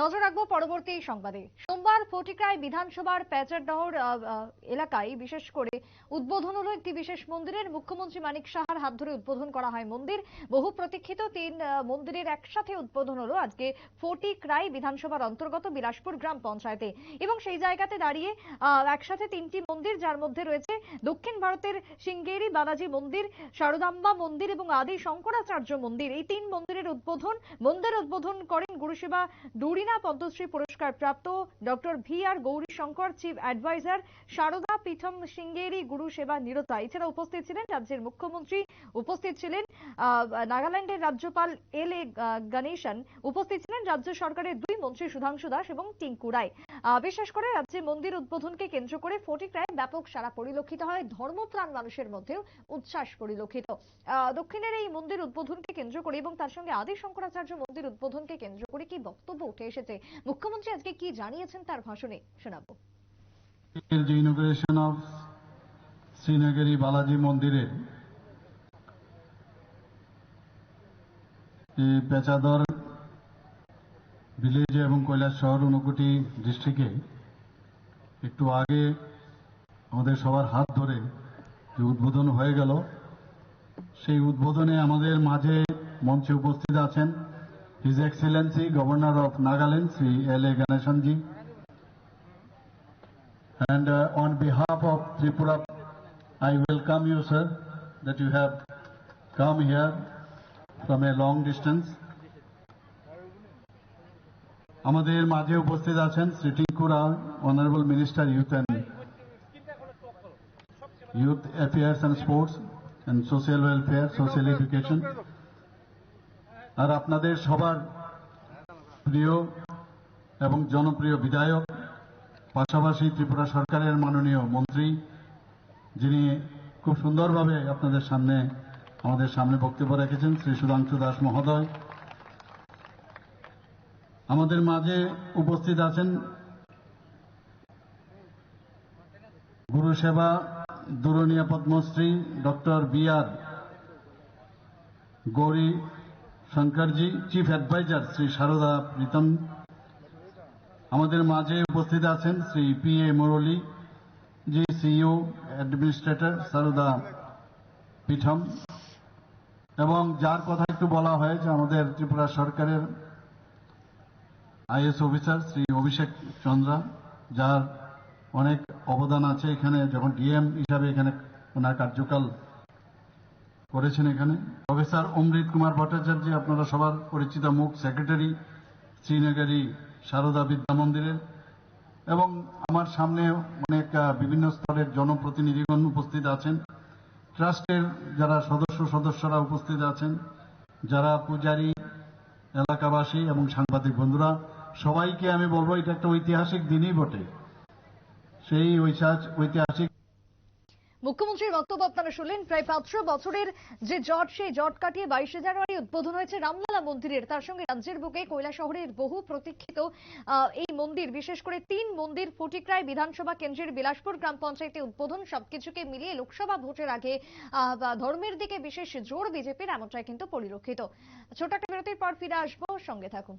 নজর রাখব পরবর্তী সংবাদে। সোমবার ফটিকরায় বিধানসভার প্যাচারডহর এলাকায় বিশেষ করে উদ্বোধন হলো একটি বিশেষ মন্দিরের। মুখ্যমন্ত্রী মানিক সাহার হাত ধরে উদ্বোধন করা হয় মন্দির। বহু প্রতীক্ষিত তিন মন্দিরের একসাথে উদ্বোধন হলো আজকে ফটিকরাই বিধানসভার অন্তর্গত বিলাসপুর গ্রাম পঞ্চায়েতে। এবং সেই জায়গাতে দাঁড়িয়ে একসাথে তিনটি মন্দির, যার মধ্যে রয়েছে দক্ষিণ ভারতের সিঙ্গেরি বালাজি মন্দির, শারদাম্বা মন্দির এবং আদি শঙ্করাচার্য মন্দির। এই তিন মন্দিরের উদ্বোধন, মন্দির উদ্বোধন করেন গুরুসেবা ডুরিনা পদ্মশ্রী পুরস্কার প্রাপ্ত doctor V R Gowri Shankar chief adviser Sharada Peetham Sringeri গুরু সেবা নিরতা এছাড়া উপস্থিত ছিলেন রাজ্যের মুখ্যমন্ত্রী, উপস্থিত ছিলেন নাগাল্যান্ডের রাজ্যপাল এল এ গণেশন, উপস্থিত ছিলেন রাজ্য সরকারের দুই মন্ত্রী সুধাংশু দাস এবং টিঙ্কু রায়। বিশেষ করে রাজ্যে মন্দির উদ্বোধনকে কেন্দ্র করে ফটিকরায় ব্যাপক সারা পরিলক্ষিত হয়, ধর্মপ্রাণ মানুষের মধ্যেও উচ্ছ্বাস পরিলক্ষিত। দক্ষিণের এই মন্দির উদ্বোধনকে কেন্দ্র করে এবং তার সঙ্গে আদি শঙ্করাচার্য মন্দির উদ্বোধনকে কেন্দ্র করে কি বক্তব্য উঠে এসেছে। মুখ্যমন্ত্রী আজকে কি জানিয়েছেন তার ভাষণে? শোনাবো। যে ইনোগ্রেশন অফ শ্রীনগরী বালাজি মন্দিরে পেচাদর ভিলেজ এবং কৈলাস শহর ঊনকোটি ডিস্ট্রিক্টে একটু আগে আমাদের সবার হাত ধরে যে উদ্বোধন হয়ে গেল। সেই উদ্বোধনে আমাদের মাঝে মঞ্চে উপস্থিত আছেন excellency governor of Nagaland Shri L A গণেশনজি And uh, on behalf of Tripura, I welcome you, sir, that you have come here from a long distance. আমাদের মাঝে উপস্থিত আছেন Shri টিঙ্কুরা honourable minister youth and youth affairs and sports and social welfare social education আর আপনাদের সবার প্রিয় এবং জনপ্রিয় বিধায়ক, পাশাপাশি ত্রিপুরা সরকারের মাননীয় মন্ত্রী, যিনি খুব সুন্দরভাবে আপনাদের সামনে, আমাদের সামনে বক্তব্য রেখেছেন, শ্রী সুধাংশু দাস মহোদয়। আমাদের মাঝে উপস্থিত আছেন গুরু সেবা দুরনিয়া Padmashri doctor B R Gowri শঙ্করজি chief adviser Shri Sarada Peetham. আমাদের মাঝে উপস্থিত আছেন Shri P A Murali, ji CEO administrator Sarada Peetham এবং যার কথা একটু বলা হয়েছে আমাদের ত্রিপুরা সরকারের আইএস অফিসার শ্রী অভিষেক চন্দ্রা, যার অনেক অবদান আছে এখানে, যখন ডিএম হিসাবে এখানে ওনার কার্যকাল করেছেন এখানে। প্রফেসর অমৃত কুমার ভট্টাচার্য আপনারা সবার পরিচিত মুখ, সেক্রেটারি, শ্রীনগরী সারদা বিদ্যা মন্দিরের এবং আমার সামনে অনেক বিভিন্ন স্তরের জনপ্রতিনিধিগণ উপস্থিত আছেন। ট্রাস্টের যারা সদস্য, সদস্যরা উপস্থিত আছেন, যারা পূজারী, এলাকাবাসী এবং সাংবাদিক বন্ধুরা, সবাইকে আমি বলব, এটা একটা ঐতিহাসিক দিনই বটে। সেই ঐতিহাসিক মুখ্যমন্ত্রীর বক্তব্য আপনারা শুনলেন। প্রায় পাঁচশো বছরের যে জট, সেই জট কাটিয়ে বাইশে জানুয়ারি উদ্বোধন হয়েছে রামলালা মন্দিরের। তার সঙ্গে রাজ্যের বুকে কৈলা শহরের বহু প্রতীক্ষিত এই মন্দির, বিশেষ করে তিন মন্দির ফটিকরায় বিধানসভা কেন্দ্রের বিলাসপুর গ্রাম পঞ্চায়েতে উদ্বোধন। সবকিছুকে মিলিয়ে লোকসভা ভোটের আগে ধর্মের দিকে বিশেষ জোর বিজেপির, এমনটাই কিন্তু পরিলক্ষিত। ছোট একটা বিরতির পর ফিরে আসব। সঙ্গে থাকুন।